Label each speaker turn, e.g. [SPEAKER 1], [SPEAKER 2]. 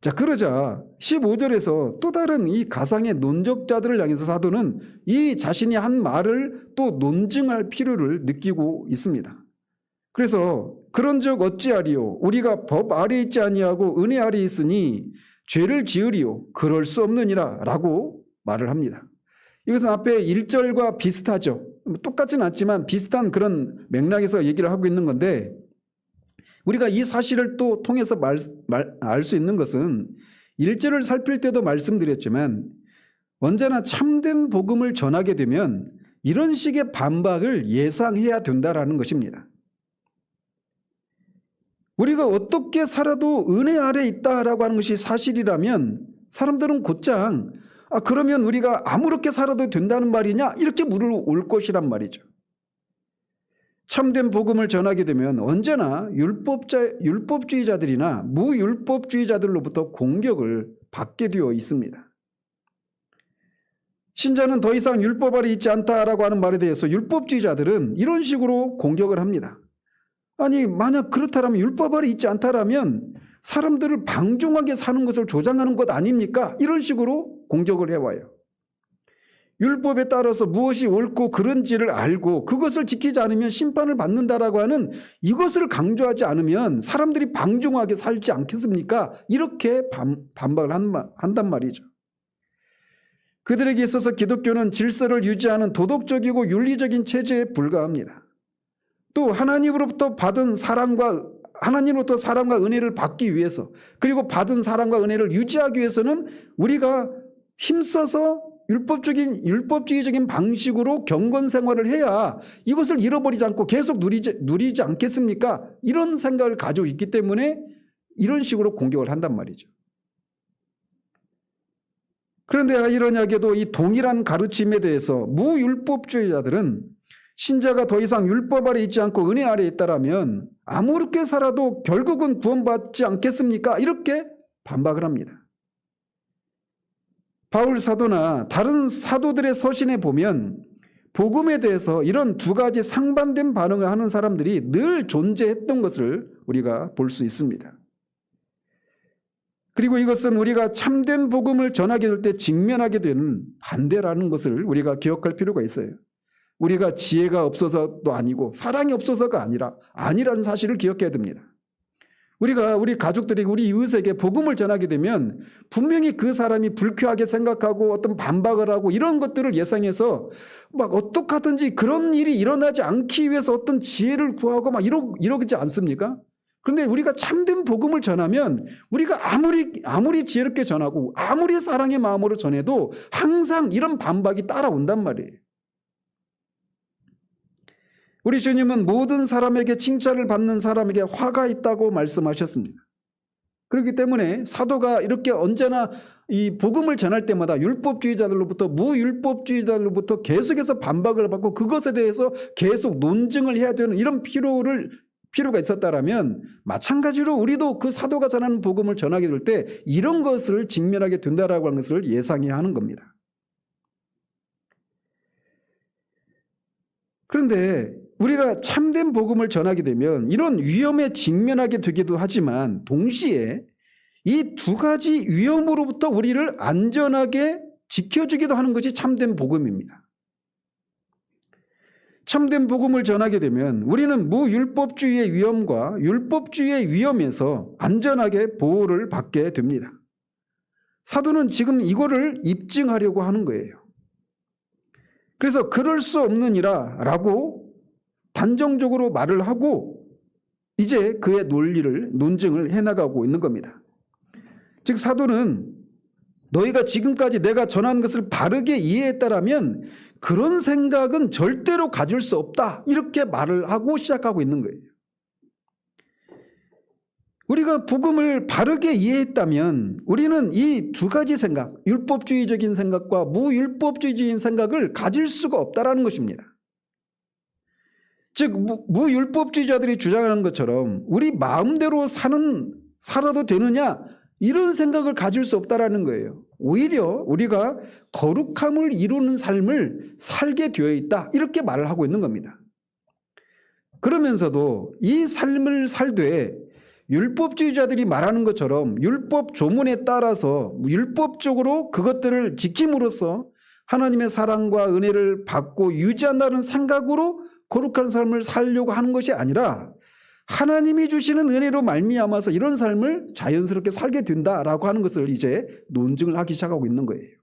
[SPEAKER 1] 자, 그러자 15절에서 또 다른 이 가상의 논적자들을 향해서 사도는 이 자신이 한 말을 또 논증할 필요를 느끼고 있습니다. 그래서 그런 적 어찌하리요 우리가 법 아래 있지 아니하고 은혜 아래 있으니 죄를 지으리요 그럴 수 없느니라라고 말을 합니다. 이것은 앞에 1절과 비슷하죠. 똑같지는 않지만 비슷한 그런 맥락에서 얘기를 하고 있는 건데 우리가 이 사실을 또 통해서 알 수 있는 것은 1절을 살필 때도 말씀드렸지만 언제나 참된 복음을 전하게 되면 이런 식의 반박을 예상해야 된다라는 것입니다. 우리가 어떻게 살아도 은혜 아래 있다라고 하는 것이 사실이라면 사람들은 곧장 아 그러면 우리가 아무렇게 살아도 된다는 말이냐 이렇게 물을 것이란 말이죠. 참된 복음을 전하게 되면 언제나 율법자 율법주의자들이나 무율법주의자들로부터 공격을 받게 되어 있습니다. 신자는 더 이상 율법 아래 있지 않다라고 하는 말에 대해서 율법주의자들은 이런 식으로 공격을 합니다. 아니 만약 그렇다면 율법 아래 있지 않다라면 사람들을 방종하게 사는 것을 조장하는 것 아닙니까? 이런 식으로 공격을 해와요. 율법에 따라서 무엇이 옳고 그른지를 알고 그것을 지키지 않으면 심판을 받는다라고 하는 이것을 강조하지 않으면 사람들이 방종하게 살지 않겠습니까? 이렇게 반, 반박을 한, 한단 말이죠. 그들에게 있어서 기독교는 질서를 유지하는 도덕적이고 윤리적인 체제에 불과합니다. 또 하나님으로부터 받은 사랑과 하나님으로부터 사랑과 은혜를 받기 위해서 그리고 받은 사랑과 은혜를 유지하기 위해서는 우리가 힘써서 율법적인 율법주의적인 방식으로 경건 생활을 해야 이것을 잃어버리지 않고 계속 누리지, 누리지 않겠습니까? 이런 생각을 가지고 있기 때문에 이런 식으로 공격을 한단 말이죠. 그런데 이러냐게도 이 동일한 가르침에 대해서 무율법주의자들은 신자가 더 이상 율법 아래 있지 않고 은혜 아래 있다라면 아무렇게 살아도 결국은 구원받지 않겠습니까? 이렇게 반박을 합니다. 바울 사도나 다른 사도들의 서신에 보면 복음에 대해서 이런 두 가지 상반된 반응을 하는 사람들이 늘 존재했던 것을 우리가 볼 수 있습니다. 그리고 이것은 우리가 참된 복음을 전하게 될 때 직면하게 되는 반대라는 것을 우리가 기억할 필요가 있어요. 우리가 지혜가 없어서도 아니고 사랑이 없어서가 아니라 아니라는 사실을 기억해야 됩니다. 우리가 우리 가족들이 우리 이웃에게 복음을 전하게 되면 분명히 그 사람이 불쾌하게 생각하고 어떤 반박을 하고 이런 것들을 예상해서 막 어떻게 하든지 그런 일이 일어나지 않기 위해서 어떤 지혜를 구하고 막 이러, 이러지 않습니까? 그런데 우리가 참된 복음을 전하면 우리가 아무리 아무리 지혜롭게 전하고 아무리 사랑의 마음으로 전해도 항상 이런 반박이 따라온단 말이에요. 우리 주님은 모든 사람에게 칭찬을 받는 사람에게 화가 있다고 말씀하셨습니다. 그렇기 때문에 사도가 이렇게 언제나 이 복음을 전할 때마다 율법주의자들로부터 무율법주의자들로부터 계속해서 반박을 받고 그것에 대해서 계속 논증을 해야 되는 이런 필요를 필요가 있었다라면 마찬가지로 우리도 그 사도가 전하는 복음을 전하게 될 때 이런 것을 직면하게 된다라고 하는 것을 예상해야 하는 겁니다. 그런데 우리가 참된 복음을 전하게 되면 이런 위험에 직면하게 되기도 하지만 동시에 이 두 가지 위험으로부터 우리를 안전하게 지켜주기도 하는 것이 참된 복음입니다. 참된 복음을 전하게 되면 우리는 무율법주의의 위험과 율법주의의 위험에서 안전하게 보호를 받게 됩니다. 사도는 지금 이거를 입증하려고 하는 거예요. 그래서 그럴 수 없느니라 라고 단정적으로 말을 하고 이제 그의 논리를 논증을 해나가고 있는 겁니다. 즉 사도는 너희가 지금까지 내가 전한 것을 바르게 이해했다라면 그런 생각은 절대로 가질 수 없다. 이렇게 말을 하고 시작하고 있는 거예요. 우리가 복음을 바르게 이해했다면 우리는 이 두 가지 생각, 율법주의적인 생각과 무율법주의적인 생각을 가질 수가 없다라는 것입니다. 즉 무율법주의자들이 주장하는 것처럼 우리 마음대로 사는 살아도 되느냐 이런 생각을 가질 수 없다라는 거예요. 오히려 우리가 거룩함을 이루는 삶을 살게 되어 있다 이렇게 말을 하고 있는 겁니다. 그러면서도 이 삶을 살되 율법주의자들이 말하는 것처럼 율법 조문에 따라서 율법적으로 그것들을 지킴으로써 하나님의 사랑과 은혜를 받고 유지한다는 생각으로 거룩한 삶을 살려고 하는 것이 아니라 하나님이 주시는 은혜로 말미암아서 이런 삶을 자연스럽게 살게 된다라고 하는 것을 이제 논증을 하기 시작하고 있는 거예요.